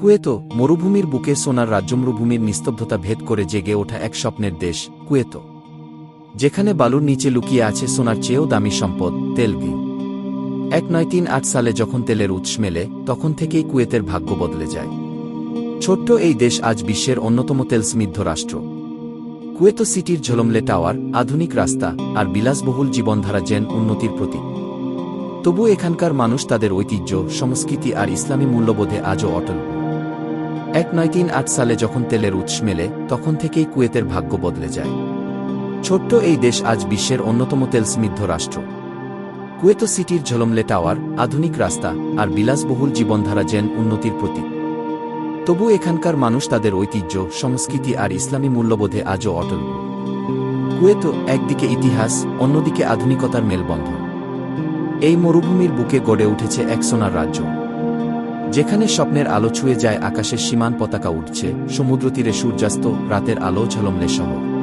কুয়েতো মরুভূমির বুকে সোনার রাজ্য মরুভূমির নিস্তব্ধতা ভেদ করে জেগে ওঠা এক স্বপ্নের দেশ কুয়েতো যেখানে বালুর নিচে লুকিয়ে আছে সোনার চেয়েও দামি সম্পদ তেলবি এক নয় তিন আট সালে যখন তেলের উৎস মেলে, তখন থেকেই কুয়েতের ভাগ্য বদলে যায়। ছোট্ট এই দেশ আজ বিশ্বের অন্যতম তেল সমৃদ্ধ রাষ্ট্র কুয়েতো সিটির ঝলমলে টাওয়ার, আধুনিক রাস্তা আর বিলাসবহুল জীবনধারা যেন উন্নতির প্রতীক। তবু এখানকার মানুষ তাদের ঐতিহ্য, সংস্কৃতি আর ইসলামী মূল্যবোধে আজও অটল। এক নয় তিন আট সালে যখন তেলের উৎস মেলে, তখন থেকেই কুয়েতের ভাগ্য বদলে যায়। ছোট্ট এই দেশ আজ বিশ্বের অন্যতম তেল সমৃদ্ধ রাষ্ট্র। কুয়েতো সিটির ঝলমলে টাওয়ার, আধুনিক রাস্তা আর বিলাসবহুল জীবনধারা যেন উন্নতির প্রতীক। তবু এখানকার মানুষ তাদের ঐতিহ্য, সংস্কৃতি আর ইসলামী মূল্যবোধে আজও অটল। কুয়েতো একদিকে ইতিহাস, অন্যদিকে আধুনিকতার মেলবন্ধন। এই মরুভূমির বুকে গড়ে উঠেছে এক সোনার রাজ্য। যেখানে স্বপ্নের আলো ছুঁয়ে যায় আকাশের সীমান পতাকা উঠছে সমুদ্র তীরে সূর্যাস্ত, রাতের আলো ঝলমলে শহর।